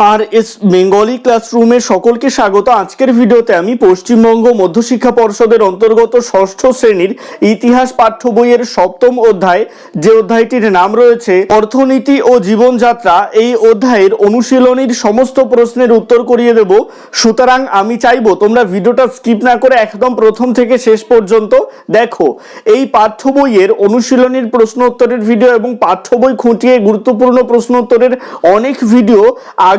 আর S Bengali ক্লাসরুমে সকলকে স্বাগত। আজকের ভিডিওতে আমি পশ্চিমবঙ্গ মধ্যশিক্ষা পর্ষদের অন্তর্গত ষষ্ঠ শ্রেণির ইতিহাস পাঠ্য বইয়ের সপ্তম অধ্যায় যে অধ্যায়টির নাম রয়েছে, অর্থনীতি ও জীবনযাত্রা। এই অধ্যায়ের অনুশীলনীর সমস্ত প্রশ্নের উত্তর করিয়ে দেব। সুতরাং আমি চাইব তোমরা ভিডিওটা স্কিপ না করে একদম প্রথম থেকে শেষ পর্যন্ত দেখো। এই পাঠ্য বইয়ের অনুশীলনীর প্রশ্ন উত্তরের ভিডিও এবং পাঠ্য বই খুঁটিয়ে গুরুত্বপূর্ণ প্রশ্ন উত্তরের অনেক ভিডিও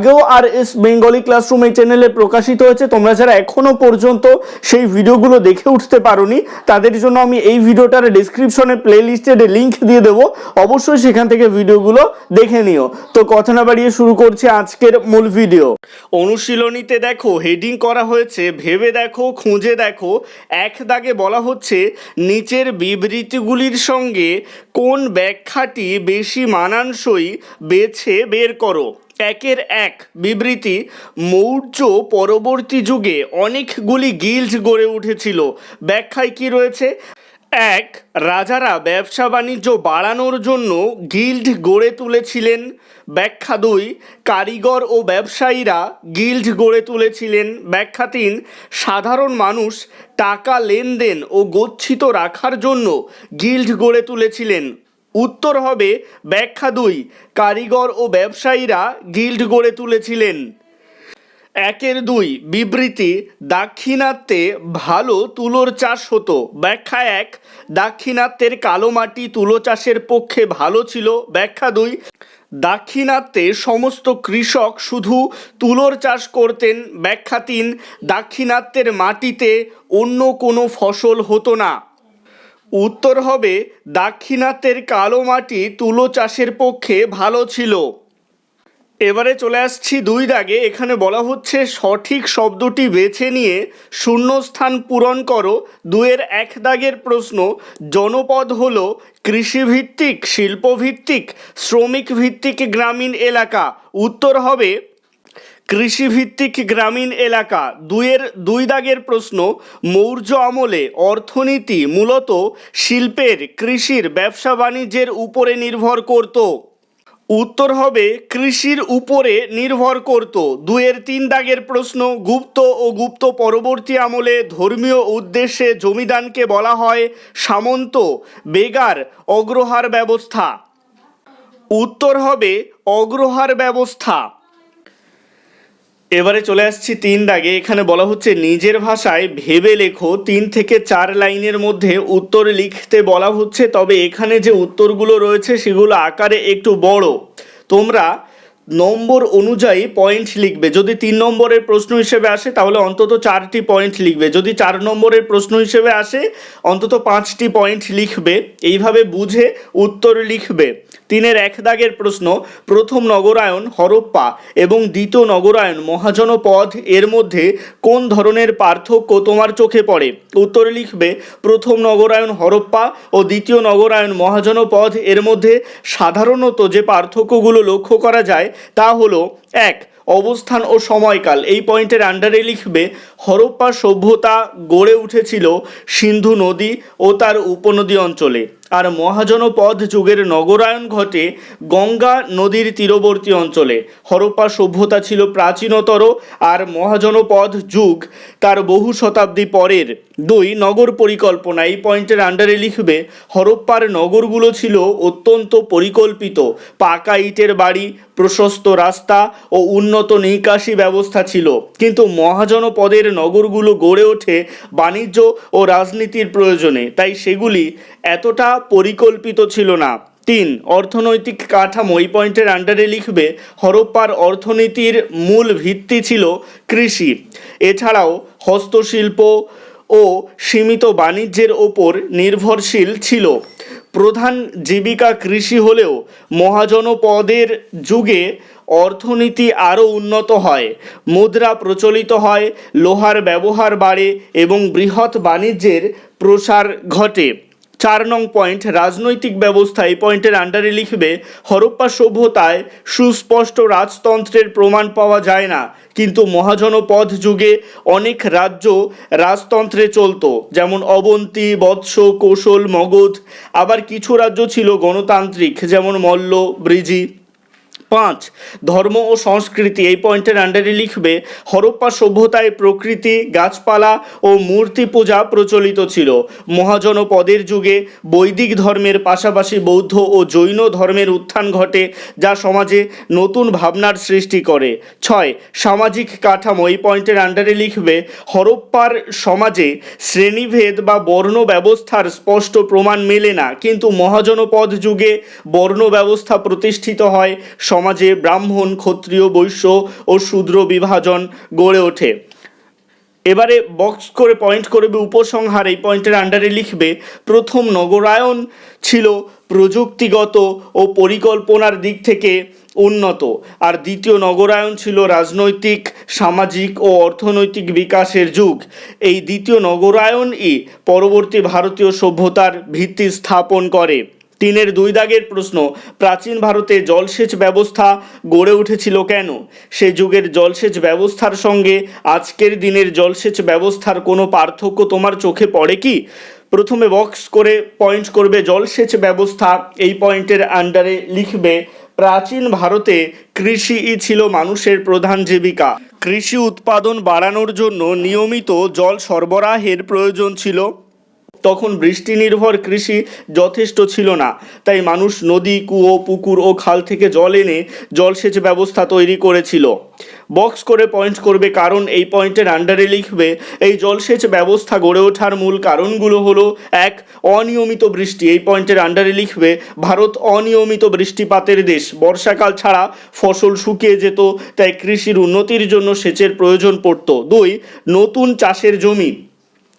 আগেও আর এস বেঙ্গলি ক্লাসরুম এই চ্যানেলে প্রকাশিত হয়েছে। তোমরা যারা এখনও পর্যন্ত সেই ভিডিওগুলো দেখে উঠতে পারোনি, তাদের জন্য আমি এই ভিডিওটার ডিসক্রিপশনে প্লে লিস্টের লিঙ্ক দিয়ে দেবো। অবশ্যই সেখান থেকে ভিডিওগুলো দেখে নিও। তো কথা না বাড়িয়ে শুরু করছি আজকের মূল ভিডিও অনুশীলনীতে দেখো হেডিং করা হয়েছে, ভেবে দেখো, খুঁজে দেখো। এক দাগে বলা হচ্ছে, নিচের বিবৃতিগুলির সঙ্গে কোন ব্যাখ্যাটি বেশি মানানসই বেছে বের করো। একের এক বিবৃতি, মৌর্য পরবর্তী যুগে অনেকগুলি গিল্ড গড়ে উঠেছিল। ব্যাখ্যায় কি রয়েছে? এক, রাজারা ব্যবসা বাণিজ্য বাড়ানোর জন্য গিল্ড গড়ে তুলেছিলেন। ব্যাখ্যা দুই, কারিগর ও ব্যবসায়ীরা গিল্ড গড়ে তুলেছিলেন। ব্যাখ্যা তিন, সাধারণ মানুষ টাকা লেনদেন ও গচ্ছিত রাখার জন্য গিল্ড গড়ে তুলেছিলেন। উত্তর হবে ব্যাখ্যা দুই, কারিগর ও ব্যবসায়ীরা গিল্ড গড়ে তুলেছিলেন। একের দুই, বিবৃতি, দাক্ষিণাত্যে ভালো তুলোর চাষ হতো। ব্যাখ্যা এক, দাক্ষিণাত্যের কালো মাটি তুলো চাষের পক্ষে ভালো ছিল। ব্যাখ্যা দুই, দাক্ষিণাত্যে সমস্ত কৃষক শুধু তুলোর চাষ করতেন। ব্যাখ্যা তিন, দাক্ষিণাত্যের মাটিতে অন্য কোনো ফসল হতো না। উত্তর হবে, দাক্ষিণাত্যের কালো মাটি তুলো চাষের পক্ষে ভালো ছিল। এবারে চলে আসছি দুই দাগে, এখানে বলা হচ্ছে সঠিক শব্দটি বেছে নিয়ে শূন্যস্থান পূরণ করো। দুয়ের এক দাগের প্রশ্ন, জনপদ হল কৃষিভিত্তিক, শিল্পভিত্তিক শ্রমিক ভিত্তিক গ্রামীণ এলাকা। উত্তর হবে কৃষিভিত্তিক গ্রামীণ এলাকা। দুয়ের দুই দাগের প্রশ্ন, মৌর্য আমলে অর্থনীতি মূলত শিল্পের, কৃষির, ব্যবসা বাণিজ্যের উপরে নির্ভর করত। উত্তর হবে, কৃষির উপরে নির্ভর করত। দুয়ের তিন দাগের প্রশ্ন, গুপ্ত ও গুপ্ত পরবর্তী আমলে ধর্মীয় উদ্দেশ্যে জমিদানকে বলা হয় সামন্ত, বেগার, অগ্রহার ব্যবস্থা। উত্তর হবে, অগ্রহার ব্যবস্থা। এবারে চলে আসছি তিন দাগে। এখানে বলা হচ্ছে, নিজের ভাষায় ভেবে লেখো। তিন থেকে চার লাইনের মধ্যে উত্তর লিখতে বলা হচ্ছে, তবে এখানে যে উত্তরগুলো রয়েছে সেগুলো আকারে একটু বড়। তোমরা নম্বর অনুযায়ী পয়েন্ট লিখবে। যদি তিন নম্বরের প্রশ্ন হিসেবে আসে, তাহলে অন্তত চারটি পয়েন্ট লিখবে। যদি চার নম্বরের প্রশ্ন হিসেবে আসে, অন্তত পাঁচটি পয়েন্ট লিখবে। এইভাবে বুঝে উত্তর লিখবে। তিনের এক দাগের প্রশ্ন, প্রথম নগরায়ন হরপ্পা এবং দ্বিতীয় নগরায়ন মহাজনপদ, এর মধ্যে কোন ধরনের পার্থক্য তোমার চোখে পড়ে? উত্তর লিখবে, প্রথম নগরায়ন হরপ্পা ও দ্বিতীয় নগরায়ন মহাজনপদ, এর মধ্যে সাধারণত যে পার্থক্যগুলো লক্ষ্য করা যায় তা হলো, এক, অবস্থান ও সময়কাল। এই পয়েন্টের আন্ডারে লিখবে, হরপ্পা সভ্যতা গড়ে উঠেছিল সিন্ধু নদী ও তার উপনদী অঞ্চলে। আর মহাজনপদ যুগের নগরায়ন ঘটে গঙ্গা নদীর তীরবর্তী অঞ্চলে। হরপ্পা সভ্যতা ছিল প্রাচীনতর আর মহাজনপদ যুগ তার বহু শতাব্দী পরের। দুই নগর পরিকল্পনা, এই পয়েন্টের আন্ডারে লিখবে, হরপ্পার নগরগুলো ছিল অত্যন্ত পরিকল্পিত। পাকা ইটের বাড়ি, প্রশস্ত রাস্তা ও উন্নত নিকাশি ব্যবস্থা ছিল। কিন্তু মহাজনপদের নগরগুলো গড়ে ওঠে বাণিজ্য ও রাজনীতির প্রয়োজনে। তাই সেগুলি এতটা পরিকল্পিত ছিল না। তিন, অর্থনৈতিক কাঠামো এই পয়েন্টের আন্ডারে লিখবে, হরপ্পার অর্থনীতির মূল ভিত্তি ছিল কৃষি। এছাড়াও হস্তশিল্প ও সীমিত বাণিজ্যের ওপর নির্ভরশীল ছিল। প্রধান জীবিকা কৃষি হলেও মহাজনপদের যুগে অর্থনীতি আরও উন্নত হয়। মুদ্রা প্রচলিত হয়, লোহার ব্যবহার বাড়ে এবং বৃহৎ বাণিজ্যের প্রসার ঘটে। চার নং পয়েন্ট, রাজনৈতিক ব্যবস্থা, এই পয়েন্টের আন্ডারে লিখবে, হরপ্পা সভ্যতায় সুস্পষ্ট রাজতন্ত্রের প্রমাণ পাওয়া যায় না, কিন্তু মহাজনপদ যুগে অনেক রাজ্য রাজতন্ত্রে চলত, যেমন অবন্তী, বৎস, কৌশল, মগধ, আবার কিছু রাজ্য ছিল গণতান্ত্রিক, যেমন মল্ল, ব্রিজি। পাঁচ। ধর্ম ও সংস্কৃতি এই পয়েন্টের আন্ডারে লিখবে, হরপ্পা সভ্যতায় প্রকৃতি, গাছপালা ও মূর্তি পূজা প্রচলিত ছিল। মহাজনপদের যুগে বৈদিক ধর্মের পাশাপাশি বৌদ্ধ ও জৈন ধর্মের উত্থান ঘটে, যা সমাজে নতুন ভাবনার সৃষ্টি করে। ছয়, সামাজিক কাঠামো এই পয়েন্টের আন্ডারে লিখবে, হরপ্পার সমাজে শ্রেণীভেদ বা বর্ণ ব্যবস্থার স্পষ্ট প্রমাণ মেলে না, কিন্তু মহাজনপদ যুগে বর্ণ ব্যবস্থা প্রতিষ্ঠিত হয় সমাজে ব্রাহ্মণ, ক্ষত্রিয়, বৈশ্য ও শূদ্র বিভাজন গড়ে ওঠে। এবারে বক্স করে পয়েন্ট করবে উপসংহার, এই পয়েন্টের আন্ডারে লিখবে, প্রথম নগরায়ন ছিল প্রযুক্তিগত ও পরিকল্পনার দিক থেকে উন্নত, আর দ্বিতীয় নগরায়ন ছিল রাজনৈতিক, সামাজিক ও অর্থনৈতিক বিকাশের যুগ। এই দ্বিতীয় নগরায়নই পরবর্তী ভারতীয় সভ্যতার ভিত্তি স্থাপন করে। তিনের দুই দাগের প্রশ্ন, প্রাচীন ভারতে জলসেচ ব্যবস্থা গড়ে উঠেছিল কেন? সে যুগের জলসেচ ব্যবস্থার সঙ্গে আজকের দিনের জলসেচ ব্যবস্থার কোনো পার্থক্য তোমার চোখে পড়ে কি? প্রথমে বক্স করে পয়েন্ট করবে, জলসেচ ব্যবস্থা এই পয়েন্টের আন্ডারে লিখবে, প্রাচীন ভারতে কৃষিই ছিল মানুষের প্রধান জীবিকা। কৃষি উৎপাদন বাড়ানোর জন্য নিয়মিত জল সরবরাহের প্রয়োজন ছিল। তখন বৃষ্টি নির্ভর কৃষি যথেষ্ট ছিল না। তাই মানুষ নদী, কুয়ো, পুকুর ও খাল থেকে জল এনে জলসেচ ব্যবস্থা তৈরি করেছিল। বক্স করে পয়েন্ট করবে কারণ এই পয়েন্টের আন্ডারে লিখবে, এই জলসেচ ব্যবস্থা গড়ে ওঠার মূল কারণগুলো হলো, এক, অনিয়মিত বৃষ্টি। এই পয়েন্টের আন্ডারে লিখবে, ভারত অনিয়মিত বৃষ্টিপাতের দেশ। বর্ষাকাল ছাড়া ফসল শুকিয়ে যেত, তাই কৃষির উন্নতির জন্য সেচের প্রয়োজন পড়তো। দুই, নতুন চাষের জমি।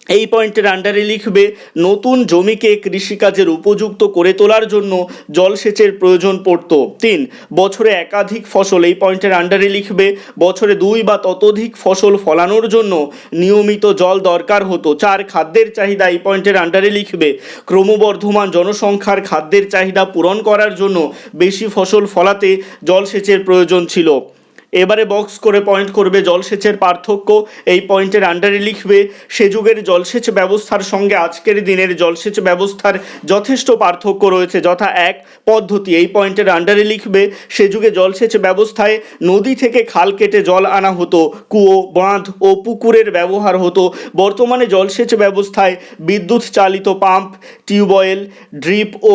এই পয়েন্টের আন্ডারে লিখবে, নতুন জমিকে কৃষিকাজের উপযুক্ত করে তোলার জন্য জলসেচের প্রয়োজন পড়তো। তিন, বছরে একাধিক ফসল, এই পয়েন্টের আন্ডারে লিখবে, বছরে দুই বা ততোধিক ফসল ফলানোর জন্য নিয়মিত জল দরকার হতো। চার, খাদ্যের চাহিদা, এই পয়েন্টের আন্ডারে লিখবে, ক্রমবর্ধমান জনসংখ্যার খাদ্যের চাহিদা পূরণ করার জন্য বেশি ফসল ফলাতে জলসেচের প্রয়োজন ছিল। এবারে বক্স করে পয়েন্ট করবে জলসেচের পার্থক্য। এই পয়েন্টের আন্ডারে লিখবে, সে যুগের জলসেচ ব্যবস্থার সঙ্গে আজকের দিনের জলসেচ ব্যবস্থার যথেষ্ট পার্থক্য রয়েছে। যথা এক পদ্ধতি। এই পয়েন্টের আন্ডারে লিখবে, সে যুগে জলসেচ ব্যবস্থায় নদী থেকে খাল কেটে জল আনা হতো, কুয়ো, বাঁধ ও পুকুরের ব্যবহার হতো। বর্তমানে জলসেচ ব্যবস্থায় বিদ্যুৎ চালিত পাম্প, টিউবওয়েল, ড্রিপ ও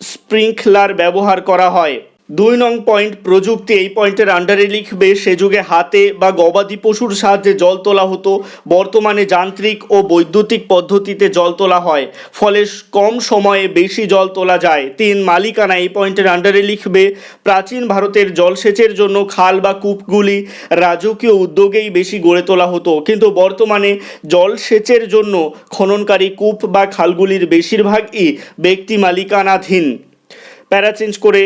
স্প্রিংকলার ব্যবহার করা হয়। দুই নং পয়েন্ট প্রযুক্তি, এই পয়েন্টের আন্ডারে লিখবে, সে যুগে হাতে বা গবাদি পশুর সাহায্যে জল তোলা হতো, বর্তমানে যান্ত্রিক ও বৈদ্যুতিক পদ্ধতিতে জল তোলা হয়, ফলে কম সময়ে বেশি জল তোলা যায়। তিন, মালিকানা, এই পয়েন্টের আন্ডারে লিখবে, প্রাচীন ভারতের জলসেচের জন্য খাল বা কূপগুলি রাজকীয় উদ্যোগেই বেশি গড়ে তোলা হতো, কিন্তু বর্তমানে জলসেচের জন্য খননকারী কূপ বা খালগুলির বেশিরভাগই ব্যক্তি মালিকানাধীন। প্যারা চেঞ্জ করে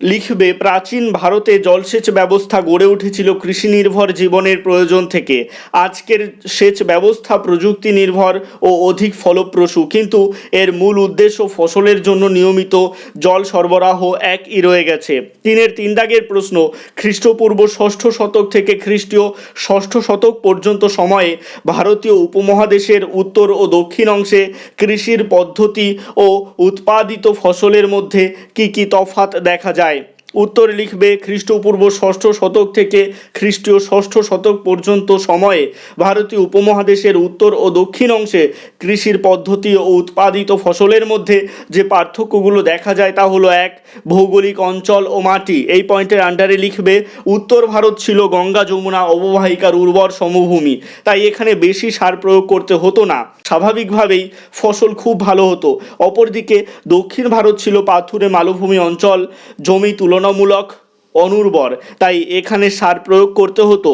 লিখবে, প্রাচীন ভারতে জলসেচ ব্যবস্থা গড়ে উঠেছিল কৃষি নির্ভর জীবনের প্রয়োজন থেকে। আজকের সেচ ব্যবস্থা প্রযুক্তি নির্ভর ও অধিক ফলপ্রসূ। কিন্তু এর মূল উদ্দেশ্য ফসলের জন্য নিয়মিত জল সরবরাহ একই রয়ে গেছে। তিনের তিন দাগের প্রশ্ন, খ্রিস্টপূর্ব ষষ্ঠ শতক থেকে খ্রিস্টীয় ষষ্ঠ শতক পর্যন্ত সময়ে ভারতীয় উপমহাদেশের উত্তর ও দক্ষিণ অংশে কৃষির পদ্ধতি ও উৎপাদিত ফসলের মধ্যে কি কি তফাত দেখা যায়? উত্তর লিখবে খ্রিস্টপূর্ব ষষ্ঠ শতক থেকে খ্রিস্টীয় ষষ্ঠ শতক পর্যন্ত সময়ে ভারতীয় উপমহাদেশের উত্তর ও দক্ষিণ অংশে কৃষির পদ্ধতি ও উৎপাদিত ফসলের মধ্যে যে পার্থক্যগুলো দেখা যায় তা হলো এক, ভৌগোলিক অঞ্চল ও মাটি। এই পয়েন্টের আন্ডারে লিখবে, উত্তর ভারত ছিল গঙ্গা যমুনা অববাহিকার উর্বর সমভূমি, তাই এখানে বেশি সার প্রয়োগ করতে হতো না। স্বাভাবিকভাবেই ফসল খুব ভালো হতো। অপরদিকে দক্ষিণ ভারত ছিল পাথুরে মালভূমি অঞ্চল, জমি তুলনামূলক অনুর্বর। তাই এখানে সার প্রয়োগ করতে হতো।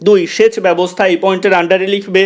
দুই, সেচ ব্যবস্থা এই পয়েন্টের আন্ডারে লিখবে,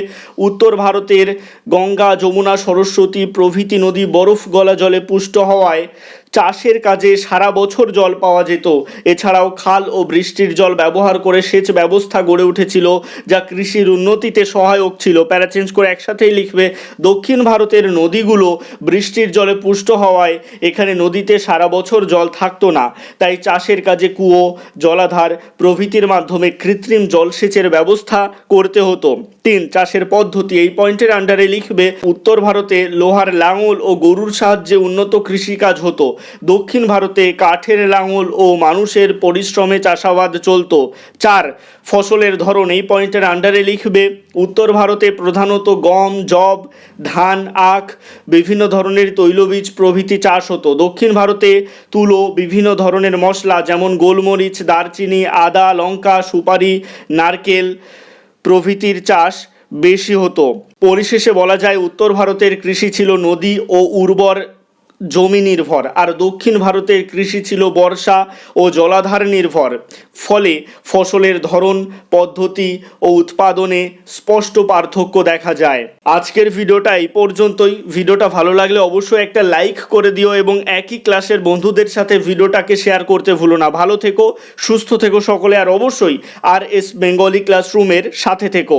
উত্তর ভারতের গঙ্গা, যমুনা, সরস্বতী প্রভৃতি নদী বরফ গলা জলে পুষ্ট হওয়ায় চাষের কাজে সারা বছর জল পাওয়া যেত। এছাড়াও খাল ও বৃষ্টির জল ব্যবহার করে সেচ ব্যবস্থা গড়ে উঠেছিল, যা কৃষির উন্নতিতে সহায়ক ছিল। প্যারা চেঞ্জ করে একসাথেই লিখবে, দক্ষিণ ভারতের নদীগুলো বৃষ্টির জলে পুষ্ট হওয়ায় এখানে নদীতে সারা বছর জল থাকতো না। তাই চাষের কাজে কুয়ো, জলাধার প্রভৃতির মাধ্যমে কৃত্রিম জলসেচের ব্যবস্থা করতে হতো। তিন, চাষের পদ্ধতি। এই পয়েন্টের আন্ডারে লিখবে, উত্তর ভারতে লোহার লাঙল ও গরুর সাহায্যে উন্নত কৃষিকাজ হতো। দক্ষিণ ভারতে কাঠের লাঙল ও মানুষের পরিশ্রমে চাষাবাদ চলতো। চার, ফসলের ধরন এই পয়েন্টের আন্ডারে লিখবে। উত্তর ভারতে প্রধানত গম জব ধান, আখ, বিভিন্ন ধরনের তৈলবীজ প্রভৃতি চাষ হতো। দক্ষিণ ভারতে তুলো, বিভিন্ন ধরনের মশলা যেমন গোলমরিচ, দারচিনি, আদা, লঙ্কা, সুপারি, নারকেল প্রভৃতির চাষ বেশি হতো। পরিশেষে বলা যায়, উত্তর ভারতের কৃষি ছিল নদী ও উর্বর জমি নির্ভর, আর দক্ষিণ ভারতের কৃষি ছিল বর্ষা ও জলাধার নির্ভর। ফলে ফসলের ধরন, পদ্ধতি ও উৎপাদনে স্পষ্ট পার্থক্য দেখা যায়। আজকের ভিডিওটা এই পর্যন্তই। ভিডিওটা ভালো লাগলে অবশ্যই একটা লাইক করে দিও এবং একই ক্লাসের বন্ধুদের সাথে ভিডিওটাকে শেয়ার করতে ভুলো না। ভালো থেকো, সুস্থ থেকো সকলে, আর অবশ্যই আর এস বেঙ্গলি ক্লাসরুমের সাথে থেকো।